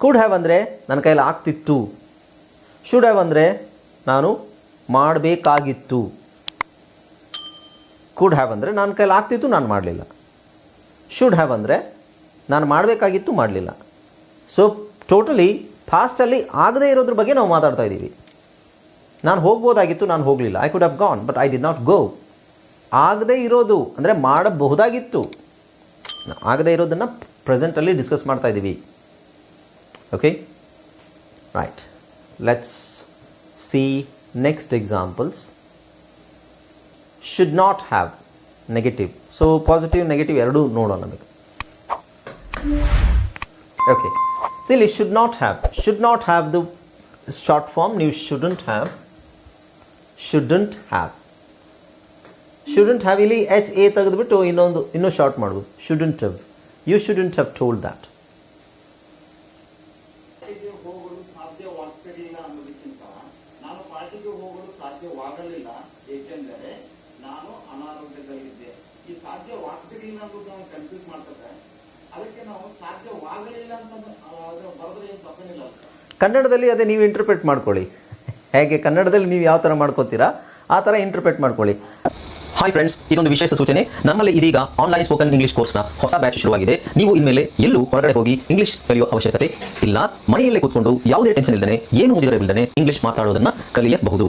Could have ಅಂದರೆ ನನ್ನ ಕೈಯಲ್ಲಿ ಆಗ್ತಿತ್ತು. ಶುಡ್ ಹ್ಯಾವ್ ಅಂದರೆ ನಾನು ಮಾಡಬೇಕಾಗಿತ್ತು. ಕುಡ್ ಹ್ಯಾವ್ ಅಂದರೆ ನನ್ನ ಕೈಯಲ್ಲಿ ಆಗ್ತಿತ್ತು, ನಾನು ಮಾಡಲಿಲ್ಲ. ಶುಡ್ ಹ್ಯಾವ್ ಅಂದರೆ ನಾನು ಮಾಡಬೇಕಾಗಿತ್ತು, ಮಾಡಲಿಲ್ಲ. ಸೊ ಟೋಟಲಿ ಫಾಸ್ಟಲ್ಲಿ ಆಗದೇ ಇರೋದ್ರ ಬಗ್ಗೆ ನಾವು ಮಾತಾಡ್ತಾ ಇದ್ದೀವಿ. ನಾನು ಹೋಗ್ಬೋದಾಗಿತ್ತು, ನಾನು ಹೋಗಲಿಲ್ಲ. I could have gone but I did not go ಆಗದೇ ಇರೋದು ಅಂದರೆ ಮಾಡಬಹುದಾಗಿತ್ತು. ಆಗದೇ ಇರೋದನ್ನು ಪ್ರೆಸೆಂಟಲ್ಲಿ ಡಿಸ್ಕಸ್ ಮಾಡ್ತಾ ಇದ್ದೀವಿ. okay right let's see next examples should not have negative so positive negative ಎರಡೂ ನೋಡೋಣ ನಮಗೆ ಓಕೆ ಇಲ್ಲಿ should not have should not have to short form ನೀವು shouldn't have shouldn't have shouldn't have ಇಲ್ಲಿ ಎಚ್ ಎ ತೆಗೆದುಬಿಟ್ಟು ಇನ್ನೊಂದು ಇನ್ನೂ short ಮಾಡ್ಬೋದು shouldn't have you shouldn't have told that ಕನ್ನಡದಲ್ಲಿ ಅದೇ ನೀವು ಇಂಟರ್ಪ್ರೆಟ್ ಮಾಡ್ಕೊಳ್ಳಿ. ಹೇಗೆ ಕನ್ನಡದಲ್ಲಿ ನೀವು ಯಾವ ಥರ ಮಾಡ್ಕೋತೀರಾ, ಆ ಥರ ಇಂಟರ್ಪ್ರೆಟ್ ಮಾಡ್ಕೊಳ್ಳಿ. ಹಾಯ್ ಫ್ರೆಂಡ್ಸ್ ಇದೊಂದು ವಿಶೇಷ ಸೂಚನೆ. ನಮ್ಮಲ್ಲಿ ಇದೀಗ ಆನ್ಲೈನ್ ಸ್ಪೋಕನ್ ಇಂಗ್ಲಿಷ್ ಕೋರ್ಸ್ನ ಹೊಸ ಬ್ಯಾಚ್ ಶುರುವಾಗಿದೆ. ನೀವು ಇನ್ಮೇಲೆ ಎಲ್ಲೂ ಹೊರಗಡೆ ಹೋಗಿ ಇಂಗ್ಲಿಷ್ ಕಲಿಯುವ ಅವಶ್ಯಕತೆ ಇಲ್ಲ. ಮನೆಯಲ್ಲೇ ಕೂತ್ಕೊಂಡು ಯಾವುದೇ ಟೆನ್ಷನ್ ಇಲ್ಲದೆ ಏನು ಓದಿದರೆ ಇಲ್ಲದೆ ಇಂಗ್ಲಿಷ್ ಮಾತಾಡೋದನ್ನ ಕಲಿಯಬಹುದು.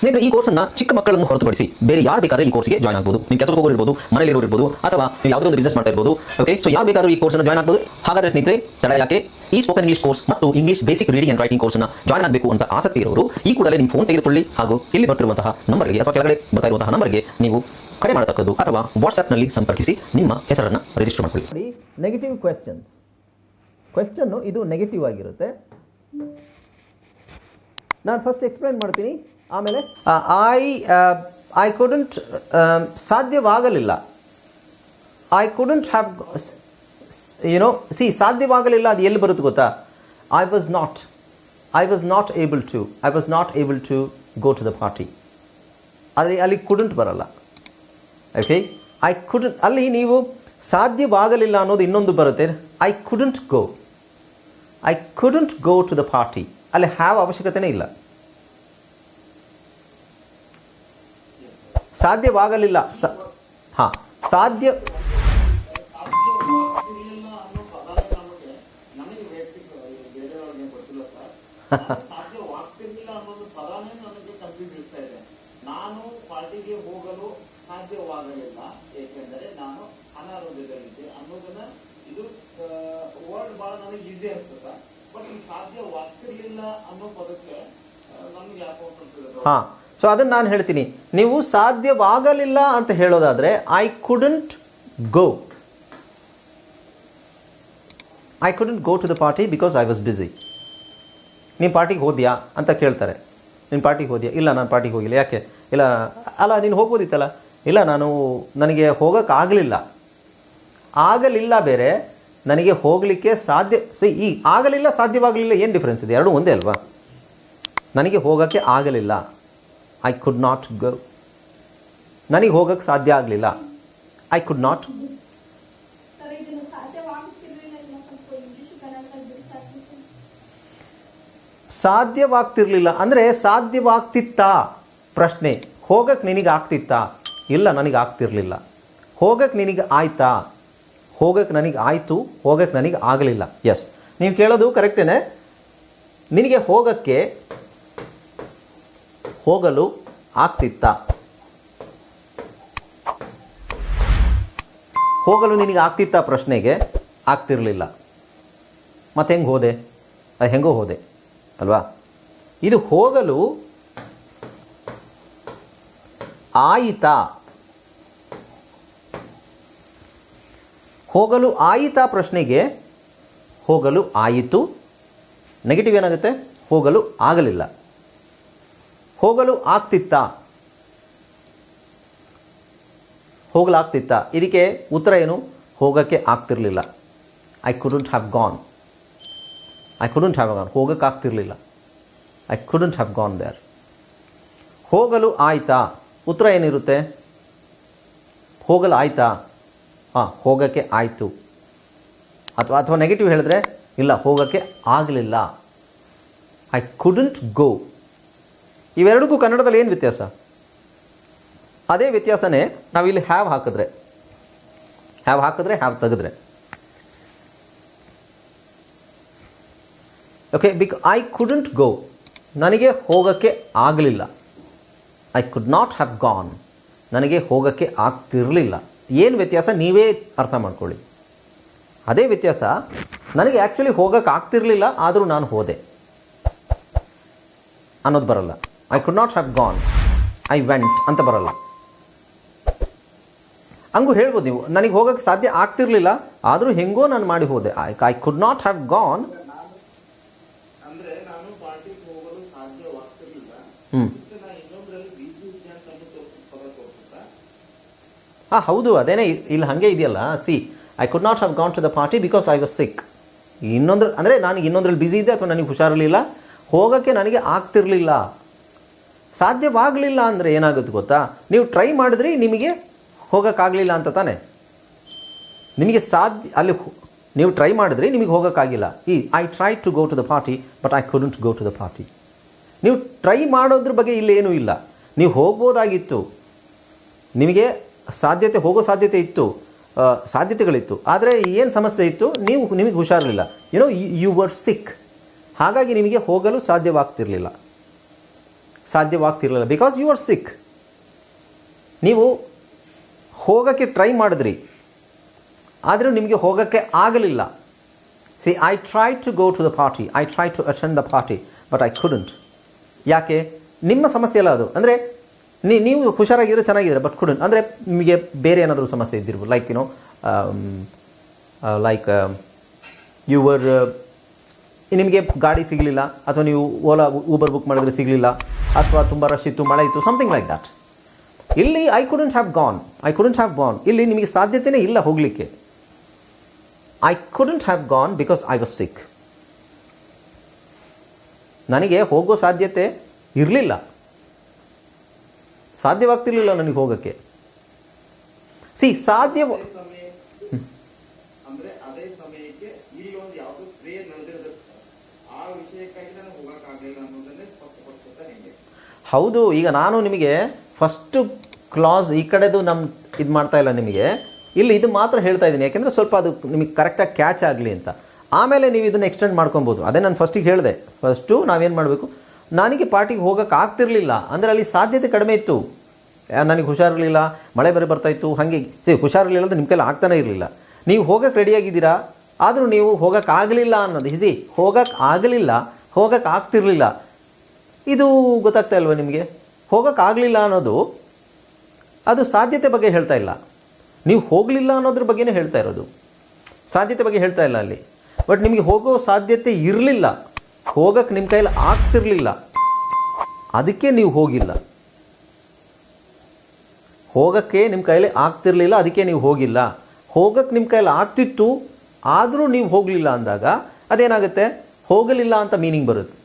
ಸ್ನೇಹಿತರೆ, ಈ ಅನ್ನ ಚಿಕ್ಕ ಮಕ್ಕಳನ್ನು ಹೊರತುಪಡಿಸಿ ಬೇರೆ ಯಾರು ಬೇಕಾದ್ರೆ ಈ ಕೋರ್ಸ್ಗೆ ಜಾಯ್ನ್ ಆಗ್ಬೋದು. ನೀವು ಕೆಲಸಕ್ಕೆ ಹೋಗೋರು ಇರ್ಬೋದು ಮನೇಲಿ ಇರೋರು ಇರ್ಬೋದು, ಅಥವಾ ನೀವು ಯಾವುದೋ ಒಂದು ಬಿಸ್ನೆಸ್ ಮಾಡ್ತಾ ಇರ್ಬೋದು ಓಕೆ ಸೊ ಯಾರು ಬೇಕಾದ್ರೂ ಈ ಕೋರ್ಸ್ನ ಜಾಯ್ನ್ ಆಗ್ಬೋದು. ಹಾಗಾದ್ರೆ ಸ್ನೇಹಿತರೆ, ತಡ ಯಾಕೆ? ಈ ಸ್ಪೋಕನ್ ಇಂಗ್ಲಿಷ್ ಕೋರ್ಸ್ ಮತ್ತು English basic reading and writing ಕೋರ್ಸ್ನ ಜಾಯ್ನ್ ಆಗಬೇಕು ಅಂತ ಆಸಕ್ತಿ ಇರೋರು, ಈ ಕೂಡಲೇ ನಿಮ್ಮ ಫೋನ್ ತೆಗೆದುಕೊಳ್ಳಿ ಹಾಗೂ ಇಲ್ಲಿ ಬರ್ತಿರುವಂತಹ ನಂಬರ್ಗೆ ಅಥವಾ ಕೆಳಗಡೆ ಬರ್ತಾ ಇರುವಂತಹ ನಂಬರ್ಗೆ ನೀವು ಕರೆ ಮಾಡತಕ್ಕದ್ದು ಅಥವಾ ವಾಟ್ಸ್ಆ್ಯಪ್ನಲ್ಲಿ ಸಂಪರ್ಕಿಸಿ ನಿಮ್ಮ ಹೆಸರನ್ನು ರಿಜಿಸ್ಟರ್ ಮಾಡಿಕೊಳ್ಳಿ. ನೆಗೆಟಿವ್ ಕ್ವೆಶ್ಚನ್ಸ್ ಕ್ವೆಶ್ಚನ್ನು ಇದು ನೆಗೆಟಿವ್ ಆಗಿರುತ್ತೆ. ನಾನು ಫಸ್ಟ್ ಎಕ್ಸ್ಪ್ಲೈನ್ ಮಾಡ್ತೀನಿ. ಆಮೇಲೆ? ಐ ಐ ಕುಡಂಟ್ ಸಾಧ್ಯವಾಗಲಿಲ್ಲ. ಐ ಕುಡಂಟ್ ಹ್ಯಾವ್ ಏನೋ ಸಿ ಸಾಧ್ಯವಾಗಲಿಲ್ಲ, ಅದು ಎಲ್ಲಿ ಬರುತ್ತೆ ಗೊತ್ತಾ? I was not I was not able to I was not able to go to the party ಅಲ್ಲಿ ಅಲ್ಲಿ ಕುಡಂಟ್ ಬರಲ್ಲ. ಓಕೆ ಐ ಕುಡಂಟ್ ಅಲ್ಲಿ ನೀವು ಸಾಧ್ಯವಾಗಲಿಲ್ಲ ಅನ್ನೋದು ಇನ್ನೊಂದು ಬರುತ್ತೆ. I couldn't go I couldn't go to the party ಅಲ್ಲಿ ಹ್ಯಾವ್ ಅವಶ್ಯಕತೆನೇ ಇಲ್ಲ. ಸಾಧ್ಯವಾಗಲಿಲ್ಲ. ಸ ಹಾಂ ಸಾಧ್ಯ ಸಾಧ್ಯವಾಗ್ತಿರಲಿಲ್ಲ ಅನ್ನೋ ಪದಾರ್ಥ ನಮಗೆ ನನಗೆ ವೈಯಕ್ತಿಕ ಬೇರೆಯವ್ರಿಗೆ ಗೊತ್ತಿಲ್ಲ ಸರ್ ಸಾಧ್ಯವಾಗ್ತಿರ್ಲಿಲ್ಲ ಅನ್ನೋದು ಪದಾನೇ ನನಗೆ ಕನ್ಫ್ಯೂಸ್ ಇರ್ತಾ ಇದೆ ನಾನು ಪಾರ್ಟಿಗೆ ಹೋಗಲು ಸಾಧ್ಯವಾಗಲಿಲ್ಲ ಏಕೆಂದರೆ ನಾನು ಅನಾರೋಗ್ಯದಲ್ಲಿದ್ದೆ ಅನ್ನೋದನ್ನ ಇದು ವರ್ಡ್ ಭಾಳ ನನಗೆ ಈಸಿ ಅನ್ಸುತ್ತೆ ಬಟ್ ಈ ಸಾಧ್ಯವಾಗ್ತಿರ್ಲಿಲ್ಲ ಅನ್ನೋ ಪದಕ್ಕೆ ಆ, ನಮ್ಗೆ ಯಾಕೋ ಸ್ವಲ್ಪ ಹಾಂ. ಸೊ ಅದನ್ನು ನಾನು ಹೇಳ್ತೀನಿ. ನೀವು ಸಾಧ್ಯವಾಗಲಿಲ್ಲ ಅಂತ ಹೇಳೋದಾದರೆ I couldn't go I couldn't go to the party because I was busy ನೀನು ಪಾರ್ಟಿಗೆ ಹೋದ್ಯಾ ಅಂತ ಕೇಳ್ತಾರೆ. ನೀನು ಪಾರ್ಟಿಗೆ ಹೋದ್ಯಾ? ಇಲ್ಲ, ನಾನು ಪಾರ್ಟಿಗೆ ಹೋಗಿಲ್ಲ. ಯಾಕೆ? ಇಲ್ಲ, ಅಲ್ಲ, ನೀನು ಹೋಗ್ಬೋದಿತ್ತಲ್ಲ? ಇಲ್ಲ, ನಾನು ನನಗೆ ಹೋಗೋಕ್ಕಾಗಲಿಲ್ಲ. ಆಗಲಿಲ್ಲ ಬೇರೆ, ನನಗೆ ಹೋಗಲಿಕ್ಕೆ ಸಾಧ್ಯ ಸೊ ಈ ಆಗಲಿಲ್ಲ, ಸಾಧ್ಯವಾಗಲಿಲ್ಲ, ಏನು ಡಿಫ್ರೆನ್ಸ್ ಇದೆ? ಎರಡೂ ಒಂದೇ ಅಲ್ವಾ? ನನಗೆ ಹೋಗೋಕ್ಕೆ ಆಗಲಿಲ್ಲ. ಐ ಕುಡ್ ನಾಟ್ ಗೋ ನನಗೆ ಹೋಗೋಕ್ಕೆ ಸಾಧ್ಯ ಆಗಲಿಲ್ಲ. ಐ ಕುಡ್ ನಾಟ್ ಸಾಧ್ಯವಾಗ್ತಿರ್ಲಿಲ್ಲ. ಅಂದರೆ ಸಾಧ್ಯವಾಗ್ತಿತ್ತಾ ಪ್ರಶ್ನೆ. ಹೋಗಕ್ಕೆ ನಿನಗೆ ಆಗ್ತಿತ್ತಾ? ಇಲ್ಲ, ನನಗೆ ಆಗ್ತಿರ್ಲಿಲ್ಲ. ಹೋಗಕ್ಕೆ ನಿನಗೆ ಆಯ್ತಾ? ಹೋಗಕ್ಕೆ ನನಗೆ ಆಯಿತು ಹೋಗಕ್ಕೆ ನನಗೆ ಆಗಲಿಲ್ಲ. ಎಸ್ ನೀವು ಕೇಳೋದು ಕರೆಕ್ಟೇನೆ ನಿನಗೆ ಹೋಗಕ್ಕೆ ಹೋಗಲು ಆಗ್ತಿತ್ತ. ಹೋಗಲು ನಿನಗೆ ಆಗ್ತಿತ್ತ ಪ್ರಶ್ನೆಗೆ? ಆಗ್ತಿರಲಿಲ್ಲ. ಮತ್ತೆ ಹೆಂಗೆ ಹೋದೆ? ಅದು ಹೆಂಗೋ ಹೋದೆ, ಅಲ್ವಾ? ಇದು ಹೋಗಲು ಆಯಿತಾ. ಹೋಗಲು ಆಯಿತಾ ಪ್ರಶ್ನೆಗೆ ಹೋಗಲು ಆಯಿತು. ನೆಗೆಟಿವ್ ಏನಾಗುತ್ತೆ? ಹೋಗಲು ಆಗಲಿಲ್ಲ. ಹೋಗಲು ಆಗ್ತಿತ್ತಾ? ಹೋಗಲಾಗ್ತಿತ್ತಾ? ಇದಕ್ಕೆ ಉತ್ತರ ಏನು? ಹೋಗೋಕ್ಕೆ ಆಗ್ತಿರಲಿಲ್ಲ. I couldn't have gone I couldn't have gone ಹೋಗೋಕ್ಕೆ ಆಗ್ತಿರಲಿಲ್ಲ. I couldn't have gone there ಹೋಗಲು ಆಯ್ತಾ? ಉತ್ತರ ಏನಿರುತ್ತೆ? ಹೋಗಲು ಆಯ್ತಾ? ಹಾಂ ಹೋಗೋಕ್ಕೆ ಆಯಿತು. ಅಥವಾ ಅಥವಾ ನೆಗೆಟಿವ್ ಹೇಳಿದ್ರೆ, ಇಲ್ಲ, ಹೋಗೋಕ್ಕೆ ಆಗಲಿಲ್ಲ. ಐ ಕುಡಂಟ್ ಗೋ ಇವೆರಡಕ್ಕೂ ಕನ್ನಡದಲ್ಲಿ ಏನು ವ್ಯತ್ಯಾಸ? ಅದೇ ವ್ಯತ್ಯಾಸನೇ ನಾವಿಲ್ಲಿ ಹ್ಯಾವ್ ಹಾಕಿದ್ರೆ. ಹ್ಯಾವ್ ಹಾಕಿದ್ರೆ ಹ್ಯಾವ್ ತೆಗೆದ್ರೆ. Okay because I couldn't go ನನಗೆ ಹೋಗೋಕ್ಕೆ ಆಗಲಿಲ್ಲ. I could not have gone ನನಗೆ ಹೋಗೋಕ್ಕೆ ಆಗ್ತಿರಲಿಲ್ಲ. ಏನು ವ್ಯತ್ಯಾಸ? ನೀವೇ ಅರ್ಥ ಮಾಡ್ಕೊಳ್ಳಿ. ಅದೇ ವ್ಯತ್ಯಾಸ, ನನಗೆ ಆ್ಯಕ್ಚುಲಿ ಹೋಗೋಕ್ಕೆ ಆಗ್ತಿರಲಿಲ್ಲ, ಆದರೂ ನಾನು ಹೋದೆ. ಅನ್ನೋದು ಬರಲ್ಲ. I could not have gone I went ಅಂತ ಬರಲ್ಲ. ಹಂಗೂ ಹೇಳ್ಬೋದು ನೀವು ನನಗೆ ಹೋಗೋಕ್ಕೆ ಸಾಧ್ಯ ಆಗ್ತಿರ್ಲಿಲ್ಲ ಆದರೂ ಹೆಂಗೋ ನಾನು ಮಾಡಿ ಹೋದೆ. I I could not have gone ನಾನು ಹ್ಞೂ ಹಾಂ ಹೌದು ಅದೇನೆ ಇಲ್ಲಿ ಹಾಗೆ ಇದೆಯಲ್ಲ. See I could not have gone to the party because I was sick ಇನ್ನೊಂದ್ರ ಅಂದರೆ ನನಗೆ ಇನ್ನೊಂದ್ರಲ್ಲಿ ಬ್ಯುಸಿ ಇದೆ ಅಥವಾ ನನಗೆ ಹುಷಾರಿರಲಿಲ್ಲ? ಹೋಗೋಕ್ಕೆ ನನಗೆ ಆಗ್ತಿರಲಿಲ್ಲ. ಸಾಧ್ಯವಾಗಲಿಲ್ಲ ಅಂದರೆ ಏನಾಗುತ್ತೆ ಗೊತ್ತಾ? ನೀವು ಟ್ರೈ ಮಾಡಿದ್ರಿ ನಿಮಗೆ ಹೋಗೋಕ್ಕಾಗಲಿಲ್ಲ ಅಂತ ತಾನೆ. ನಿಮಗೆ ಸಾಧ್ಯ ಅಲ್ಲಿ ನೀವು ಟ್ರೈ ಮಾಡಿದ್ರಿ ನಿಮಗೆ ಹೋಗೋಕ್ಕಾಗಿಲ್ಲ. ಈ I try to go to the party but I couldn't go to the party ನೀವು ಟ್ರೈ ಮಾಡೋದ್ರ ಬಗ್ಗೆ ಇಲ್ಲೇನೂ ಇಲ್ಲ. ನೀವು ಹೋಗ್ಬೋದಾಗಿತ್ತು. ನಿಮಗೆ ಸಾಧ್ಯತೆ ಹೋಗೋ ಸಾಧ್ಯತೆ ಇತ್ತು. ಸಾಧ್ಯತೆಗಳಿತ್ತು. ಆದರೆ ಏನು ಸಮಸ್ಯೆ ಇತ್ತು? ನೀವು ನಿಮಗೆ ಹುಷಾರಿರಲಿಲ್ಲ. ಏನೋ ಯು ವರ್ ಸಿಕ್ ಹಾಗಾಗಿ ನಿಮಗೆ ಹೋಗಲು ಸಾಧ್ಯವಾಗ್ತಿರಲಿಲ್ಲ. ಸಾಧ್ಯವಾಗ್ತಿರಲಿಲ್ಲ. ಬಿಕಾಸ್ ಯು ಆರ್ ಸಿಕ್ ನೀವು ಹೋಗೋಕ್ಕೆ ಟ್ರೈ ಮಾಡಿದ್ರಿ. ಆದರೂ ನಿಮಗೆ ಹೋಗೋಕ್ಕೆ ಆಗಲಿಲ್ಲ. See I try to go to the party I try to attend the party but I couldn't ಯಾಕೆ? ನಿಮ್ಮ ಸಮಸ್ಯೆ ಅಲ್ಲ ಅದು. ಅಂದರೆ ನೀವು ಹುಷಾರಾಗಿದ್ದರೆ ಚೆನ್ನಾಗಿದ್ರೆ ಬಟ್ ಕುಡಂಟ್ ಅಂದರೆ, ನಿಮಗೆ ಬೇರೆ ಏನಾದರೂ ಸಮಸ್ಯೆ ಇದ್ದಿರ್ಬೋದು. Like you know like your ನಿಮಗೆ ಗಾಡಿ ಸಿಗಲಿಲ್ಲ, ಅಥವಾ ನೀವು ಓಲಾ ಊಬರ್ ಬುಕ್ ಮಾಡಿದ್ರೆ ಸಿಗಲಿಲ್ಲ, ಅಥವಾ ತುಂಬ ರಶ್ ಇತ್ತು, ಮಳೆ ಇತ್ತು ಸಮಥಿಂಗ್ ಲೈಕ್ ದಟ್ ಇಲ್ಲಿ I couldn't have gone I couldn't have gone ಇಲ್ಲಿ ನಿಮಗೆ ಸಾಧ್ಯತೆಯೇ ಇಲ್ಲ ಹೋಗಲಿಕ್ಕೆ. I couldn't have gone because I was sick ನನಗೆ ಹೋಗೋ ಸಾಧ್ಯತೆ ಇರಲಿಲ್ಲ. ಸಾಧ್ಯವಾಗ್ತಿರ್ಲಿಲ್ಲ ನನಗೆ ಹೋಗೋಕ್ಕೆ. ಸಿ ಸಾಧ್ಯ ಅದೇ ಸಮಯ ಅಂದ್ರೆ ಅದೇ ಸಮಯಕ್ಕೆ ಇಲ್ಲಿ ಒಂದು ಯಾವ್ದು ಕ್ರಿಯೆ ನಡೆದಿರುತ್ತೆ ಆ ವಿಷಯಕ್ಕಾಗಿ ನಾನು ಹೋಗಕ್ಕಾಗಲಿಲ್ಲ ಅನ್ನೋದನ್ನೇ ಸ್ಪಷ್ಟಪಡಿಸುತ್ತಾ ಹೆಂಗೆ ಹೌದು, ಈಗ ನಾನು ನಿಮಗೆ ಫಸ್ಟು ಕ್ಲಾಸ್ ಈ ಕಡೆದು ನಮ್ಮ ಇದು ಮಾಡ್ತಾ ಇಲ್ಲ ನಿಮಗೆ. ಇಲ್ಲಿ ಇದು ಮಾತ್ರ ಹೇಳ್ತಾ ಇದ್ದೀನಿ, ಯಾಕೆಂದರೆ ಸ್ವಲ್ಪ ಅದು ನಿಮಗೆ ಕರೆಕ್ಟಾಗಿ ಕ್ಯಾಚ್ ಆಗಲಿ ಅಂತ. ಆಮೇಲೆ ನೀವು ಇದನ್ನು ಎಕ್ಸ್ಟೆಂಡ್ ಮಾಡ್ಕೊಬೋದು. ಅದೇ ನಾನು ಫಸ್ಟಿಗೆ ಹೇಳಿದೆ ಫಸ್ಟು ನಾವೇನು ಮಾಡಬೇಕು? ನನಗೆ ಪಾರ್ಟಿಗೆ ಹೋಗೋಕೆ ಆಗ್ತಿರಲಿಲ್ಲ, ಅಂದರೆ ಅಲ್ಲಿ ಸಾಧ್ಯತೆ ಕಡಿಮೆ ಇತ್ತು. ನನಗೆ ಹುಷಾರಿರಲಿಲ್ಲ, ಮಳೆ ಬೇರೆ ಬರ್ತಾಯಿತ್ತು ಹಾಗೆ ಸರಿ ಹುಷಾರಿರಲಿಲ್ಲ ಅಂದರೆ ನಿಮ್ಮ ಕೈಲಿ ಆಗ್ತಾನೆ ಇರಲಿಲ್ಲ. ನೀವು ಹೋಗೋಕೆ ರೆಡಿಯಾಗಿದ್ದೀರಾ ಆದರೂ ನೀವು ಹೋಗೋಕ್ಕಾಗಲಿಲ್ಲ ಅನ್ನೋದು ಹಿಸಿ ಹೋಗೋಕ್ಕಾಗಲಿಲ್ಲ ಆಗಲಿಲ್ಲ, ಹೋಗೋಕೆ ಆಗ್ತಿರ್ಲಿಲ್ಲ. ಇದು ಗೊತ್ತಾಗ್ತಾ ಇಲ್ವ ನಿಮಗೆ? ಹೋಗೋಕ್ಕಾಗಲಿಲ್ಲ ಅನ್ನೋದು ಅದು ಸಾಧ್ಯತೆ ಬಗ್ಗೆ ಹೇಳ್ತಾ ಇಲ್ಲ. ನೀವು ಹೋಗಲಿಲ್ಲ ಅನ್ನೋದ್ರ ಬಗ್ಗೆನೇ ಹೇಳ್ತಾ ಇರೋದು. ಸಾಧ್ಯತೆ ಬಗ್ಗೆ ಹೇಳ್ತಾ ಇಲ್ಲ ಅಲ್ಲಿ. ಬಟ್ ನಿಮಗೆ ಹೋಗೋ ಸಾಧ್ಯತೆ ಇರಲಿಲ್ಲ. ಹೋಗಕ್ಕೆ ನಿಮ್ಮ ಕೈಯಲ್ಲಿ ಆಗ್ತಿರಲಿಲ್ಲ. ಅದಕ್ಕೆ ನೀವು ಹೋಗಿಲ್ಲ. ಹೋಗೋಕ್ಕೆ ನಿಮ್ಮ ಕೈಯಲ್ಲಿ ಆಗ್ತಿರಲಿಲ್ಲ, ಅದಕ್ಕೆ ನೀವು ಹೋಗಿಲ್ಲ. ಹೋಗಕ್ಕೆ ನಿಮ್ಮ ಕೈಯಲ್ಲಿ ಆಗ್ತಿತ್ತು, ಆದರೂ ನೀವು ಹೋಗಲಿಲ್ಲ ಅಂದಾಗ ಅದೇನಾಗುತ್ತೆ? ಹೋಗಲಿಲ್ಲ ಅಂತ ಮೀನಿಂಗ್ ಬರುತ್ತೆ.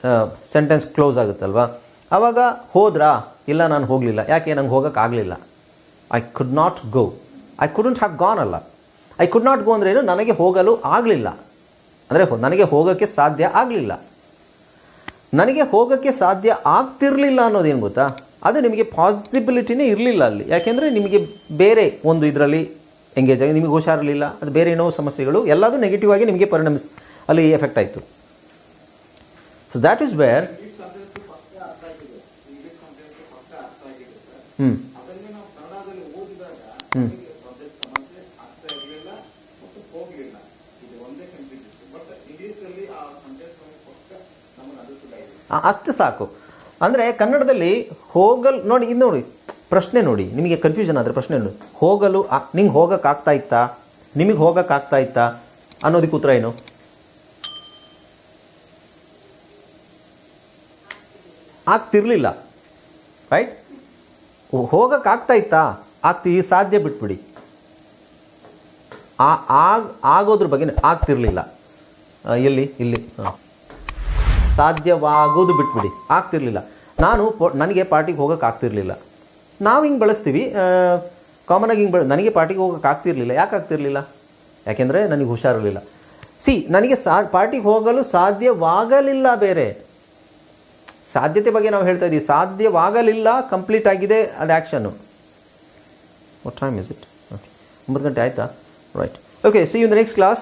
ಸೆಂಟೆನ್ಸ್ ಕ್ಲೋಸ್ ಆಗುತ್ತಲ್ವಾ? ಆವಾಗ ಹೋದ್ರಾ? ಇಲ್ಲ, ನಾನು ಹೋಗಲಿಲ್ಲ. ಯಾಕೆ? ನಂಗೆ ಹೋಗೋಕ್ಕಾಗಲಿಲ್ಲ I could not go I couldn't have gone ಅಲ್ಲ. ಐ ಕುಡ್ ನಾಟ್ ಗೋ ಅಂದ್ರೇನು ನನಗೆ ಹೋಗಲು ಆಗಲಿಲ್ಲ. ಅಂದರೆ ನನಗೆ ಹೋಗೋಕ್ಕೆ ಸಾಧ್ಯ ಆಗಲಿಲ್ಲ. ನನಗೆ ಹೋಗೋಕ್ಕೆ ಸಾಧ್ಯ ಆಗ್ತಿರಲಿಲ್ಲ ಅನ್ನೋದೇನು ಗೊತ್ತಾ? ಅದು ನಿಮಗೆ ಪಾಸಿಬಿಲಿಟಿನೇ ಇರಲಿಲ್ಲ ಅಲ್ಲಿ. ಯಾಕೆಂದರೆ ನಿಮಗೆ ಬೇರೆ ಒಂದು ಇದರಲ್ಲಿ ಎಂಗೇಜ್ ಆಗಿ, ನಿಮಗೆ ಹುಷಾರಿರಲಿಲ್ಲ. ಅದು ಬೇರೆ ಏನೋ ಸಮಸ್ಯೆಗಳು, ಎಲ್ಲದೂ ನೆಗೆಟಿವ್ ಆಗಿ ನಿಮಗೆ ಪರಿಣಮಿಸ್ ಅಲ್ಲಿ ಎಫೆಕ್ಟ್ ಆಯಿತು so that is where English sentence ಪಕ್ಕ ಅರ್ಥ ಆಗಿದೆ English sentence that is where. Hmm. ಆ- ಅಷ್ಟು ಸಾಕು. ಅಂದರೆ ಕನ್ನಡದಲ್ಲಿ ಹೋಗಲ್, ನೋಡಿ, ಇದು ನೋಡಿ, ಪ್ರಶ್ನೆ ನೋಡಿ, ನಿಮಗೆ ಕನ್ಫ್ಯೂಷನ್ ಆದರೆ ಪ್ರಶ್ನೆ ನೋಡಿ. ಹೋಗಲು ನಿಂಗೆ ಹೋಗೋಕ್ಕಾಗ್ತಾ ಇತ್ತಾ? ನಿಮಗೆ ಹೋಗೋಕ್ಕಾಗ್ತಾ ಇತ್ತಾ? ಅನ್ನೋದಕ್ಕೆ ಉತ್ತರ ಏನು? ಆಗ್ತಿರ್ಲಿಲ್ಲ ರೈಟ್ ಹೋಗಕ್ಕೆ ಆಗ್ತಾ ಇತ್ತಾ? ಆಗ್ತಿ ಈ ಸಾಧ್ಯ ಬಿಟ್ಬಿಡಿ. ಆ, ಆಗ್, ಆಗೋದ್ರ ಬಗ್ಗೆ ಆಗ್ತಿರಲಿಲ್ಲ. ಎಲ್ಲಿ? ಇಲ್ಲಿ. ಸಾಧ್ಯವಾಗೋದು ಬಿಟ್ಬಿಡಿ. ಆಗ್ತಿರ್ಲಿಲ್ಲ. ನಾನು ನನಗೆ ಪಾರ್ಟಿಗೆ ಹೋಗೋಕೆ ಆಗ್ತಿರ್ಲಿಲ್ಲ. ನಾವು ಹಿಂಗೆ ಬಳಸ್ತೀವಿ ಕಾಮನಾಗಿ ಹಿಂಗೆ ಬಳ, ನನಗೆ ಪಾರ್ಟಿಗೆ ಹೋಗೋಕೆ ಆಗ್ತಿರ್ಲಿಲ್ಲ. ಯಾಕೆ ಆಗ್ತಿರ್ಲಿಲ್ಲ? ಯಾಕೆಂದರೆ ನನಗೆ ಹುಷಾರಿರಲಿಲ್ಲ. ಸಿ, ನನಗೆ ಸಾ, ಪಾರ್ಟಿಗೆ ಹೋಗಲು ಸಾಧ್ಯವಾಗಲಿಲ್ಲ ಬೇರೆ. ಸಾಧ್ಯತೆ ಬಗ್ಗೆ ನಾವು ಹೇಳ್ತಾ ಇದ್ದೀವಿ ಸಾಧ್ಯವಾಗಲಿಲ್ಲ ಕಂಪ್ಲೀಟ್ ಆಗಿದೆ ಅದು action what time is it okay ಒಂಬತ್ತು ಗಂಟೆ ಆಯಿತಾ? Right okay see in the next class